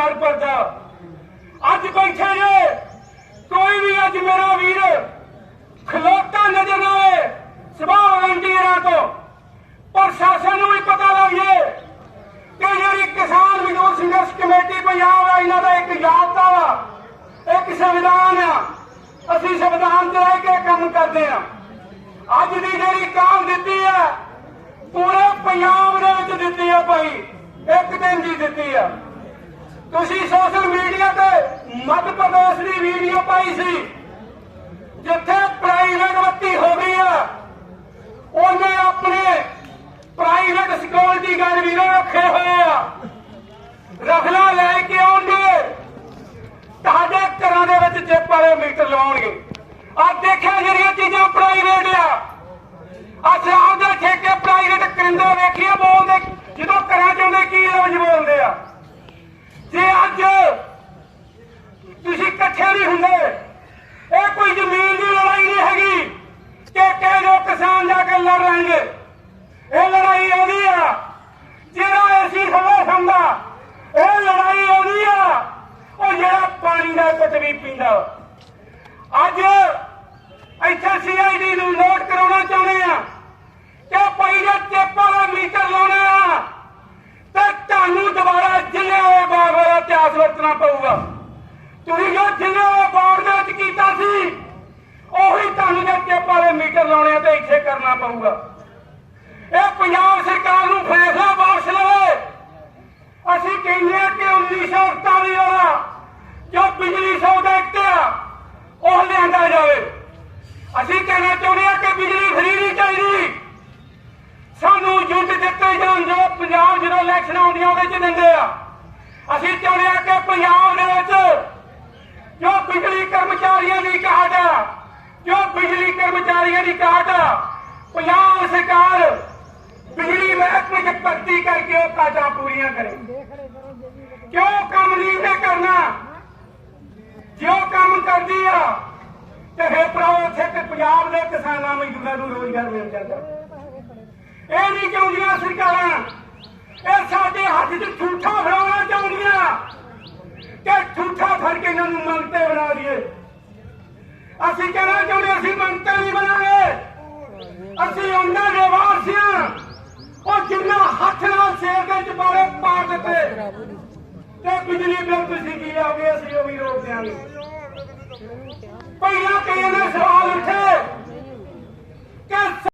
ਪਿਆਰ ਭਰਦਾ। ਅੱਜ ਬੈਠੇ ਨੇ ਕੋਈ ਵੀ ਅੱਜ ਮੇਰਾ ਵੀਰ ਖਲੋਤਾ ਨਜ਼ਰ ਨਾ ਆਏ ਸਭਾ ਆਂਦੀ ਰਾਤ ਤੋਂ। ਪ੍ਰਸ਼ਾਸਨ ਨੂੰ ਵੀ ਪਤਾ ਲੱਗੇ ਕਿ ਜਿਹੜੀ ਕਿਸਾਨ ਵਿਰੋਧ ਸੰਘਰਸ਼ ਕਮੇਟੀ ਪੰਜਾਬ ਆ, ਇਹਨਾਂ ਦਾ ਇੱਕ ਯਾਦਤਾ ਵਾ ਇੱਕ ਸੰਵਿਧਾਨ ਆ। ਅਸੀਂ ਸੰਵਿਧਾਨ ਤੇ ਰਹਿ ਕੇ ਕੰਮ ਕਰਦੇ ਆ। ਅੱਜ ਦੀ ਜਿਹੜੀ ਕਾਲ ਦਿੱਤੀ ਆ, ਪੂਰੇ ਪੰਜਾਬ ਦੇ ਵਿੱਚ ਦਿੱਤੀ ਆ ਭਾਈ, ਇੱਕ ਦਿਨ ਦੀ ਦਿੱਤੀ ਆ। ਤੁਸੀਂ ਸੋਸ਼ਲ ਮੀਡੀਆ ਤੇ ਮੱਧ ਪ੍ਰਦੇਸ਼ ਦੀ ਵੀਡੀਓ ਪਾਈ ਸੀ, ਜਿੱਥੇ ਪ੍ਰਾਈਵੇਟ ਬੱਤੀ ਹੋ ਗਈ ਆ। ਉਹਨੇ ਆਪਣੇ ਪ੍ਰਾਈਵੇਟ ਸਕੂਲ ਦੀ ਗੱਲ ਵੀ ਰੱਖੇ ਹੋਏ ਆ। ਰਖਲਾ ਲੈ ਕੇ ਆਉਣਗੇ। ਤੁਹਾਡੇ ਘਰਾਂ ਦੇ ਵਿੱਚ ਚਿੱਪ ਵਾਲੇ ਮੀਟਰ ਲਾਉਣਗੇ। ਆ ਦੇਖਿਆ ਜਿਹੜੀਆਂ ਚੀਜ਼ਾਂ ਪ੍ਰਾਈਵੇਟ ਆ। ਆ ਸ਼ਰਾਬ ਦੇ ਠੇਕੇ ਪ੍ਰਾਈਵੇਟ ਕਰਿੰਦੇ ਵੇਖੀਏ ਬੋਲਦੇ। ਜਦੋਂ ਘਰਾਂ ਚ ਆਉਂਦੇ, ਕੀ ਰੋਜ਼ ਬੋਲਦੇ ਆ ਜੇ ਅੱਜ ਤੁਸੀਂ ਇਕੱਠੇ ਨਹੀਂ ਹੁੰਦੇ ਇਹ ਕੋਈ ਜ਼ਮੀਨ ਦੀ ਲੜਾਈ ਨਹੀਂ ਹੈਗੀ ਕਿ ਕਹਿ ਜੋ ਕਿਸਾਨ ਜਾ ਕੇ ਲੜ ਲੈਣਗੇ ਇਹ ਲੜਾਈ ਆਉਂਦੀ ਆ ਜਿਹੜਾ ਐਸੀ ਖਬਰ ਹੁੰਦਾ ਇਹ ਲੜਾਈ ਆਉਂਦੀ ਆ ਉਹ ਜਿਹੜਾ ਕੁਝ ਵੀ ਪੀਂਦਾ। ਅੱਜ ਇੱਥੇ ਸੀਆਈਡੀ ਨੂੰ ਨੋਟ ਕਰਾਉਣਾ ਚਾਹੁੰਦੇ ਆ ਕਿ ਭਾਈ ਜੇ ਵਾਲਾ ਮੀਟਰ ਲਾਉਣੇ ਆ ਤੇ ਤੁਹਾਨੂੰ ਦੁਬਾਰਾ ਜ਼ਿਲ੍ਹੇ ਵਾਲੇ ਬਾਗ ਵਾਲਾ ਇਤਿਹਾਸ ਵਰਤਣਾ ਪਊਗਾ। ਤੁਸੀਂ ਜੋ ਜ਼ਿਲ੍ਹੇ ਵਾਲੇ ਬਾਗ ਦੇ ਵਿੱਚ ਕੀਤਾ ਸੀ, ਉਹੀ ਤੁਹਾਨੂੰ ਜੇ ਚਿੱਪ ਵਾਲੇ ਮੀਟਰ ਲਾਉਣੇ ਆ ਤੇ ਇੱਥੇ ਕਰਨਾ ਪਊਗਾ ਇਹ ਪੰਜਾਬ ਸਰਕਾਰ ਨੂੰ ਫੈਸਲਾ ਵਾਪਸ ਲਵੇ ਅਸੀਂ ਕਹਿੰਦੇ ਆ ਕਿ 1947 ਵਾਲਾ ਜੋ ਬਿਜਲੀ ਸੌਦਾ ਐਕਟ ਆ ਉਹ ਲਿਆਂਦਾ ਜਾਵੇ ਅਸੀਂ ਕਹਿਣਾ ਚਾਹੁੰਦੇ ਆ ਕਿ ਬਿਜਲੀ ਫਰੀ ਨਹੀਂ ਚਾਹੀਦੀ ਸਾਨੂੰ ਯੁੱਧ ਦਿੱਤੇ ਜਾਣ ਜੋ ਪੰਜਾਬ ਜਦੋਂ ਇਲੈਕਸ਼ਨ ਦਿੰਦੇ ਆ। ਅਸੀਂ ਚਾਹੁੰਦੇ ਆ ਕਿ ਪੰਜਾਬ ਦੇ ਵਿੱਚ ਜੋ ਬਿਜਲੀ ਕਰਮਚਾਰੀਆਂ ਦੀ ਘਾਟ ਆ, ਜੋ ਬਿਜਲੀ ਕਰਮਚਾਰੀਆਂ ਦੀ ਘਾਟ ਆ, ਪੰਜਾਬ ਸਰਕਾਰ ਬਿਜਲੀ ਮਹਿਕਮੇ ਚ ਭਰਤੀ ਕਰਕੇ ਉਹ ਕਾਜਾਂ ਪੂਰੀਆਂ ਕਰੇ। ਕਿਉਂ ਕੰਮ ਨਹੀਂ ਤੇ ਕਰਨਾ? ਜੋ ਕੰਮ ਕਰਦੀ ਆ, ਤੇ ਫਿਰ ਭਰਾਓ ਉੱਥੇ ਪੰਜਾਬ ਦੇ ਕਿਸਾਨਾਂ ਮਜ਼ਦੂਰਾਂ ਨੂੰ ਰੋਜ਼ਗਾਰ ਮਿਲ ਜਾਂਦਾ। ਇਹ ਨਹੀਂ ਚਾਹੁੰਦੀਆਂ ਸਰਕਾਰਾਂ ਇਹ ਸਾਡੇ ਹੱਥ 'ਚ ਠੂਠਾ ਫੜਾਉਣਾ ਚਾਹੁੰਦੀਆਂ ਕਿ ਠੂਠਾ ਫੜ ਕੇ ਇਹਨਾਂ ਨੂੰ ਮੰਗਤੇ ਬਣਾ ਦਈਏ। ਅਸੀਂ ਕਹਿਣਾ ਚਾਹੁੰਦੇ ਅਸੀਂ ਮੰਗਤੇ ਨਹੀਂ ਬਣਾਏ ਅਸੀਂ ਉਹਨਾਂ ਦੇ ਵਾਰਸੀਆਂ ਉਹ ਜਿੰਨਾ ਹੱਥ ਨਾਲ ਸੇਰ ਦੇ ਚਪਾੜੇ ਪਾ ਦਿੱਤੇ। ਤੇ ਬਿਜਲੀ ਬਿੱਲ ਤੁਸੀਂ ਕੀ ਲਾਓਗੇ? ਅਸੀਂ ਉਹ ਵੀ ਰੋਕ ਦਿਆਂਗੇ।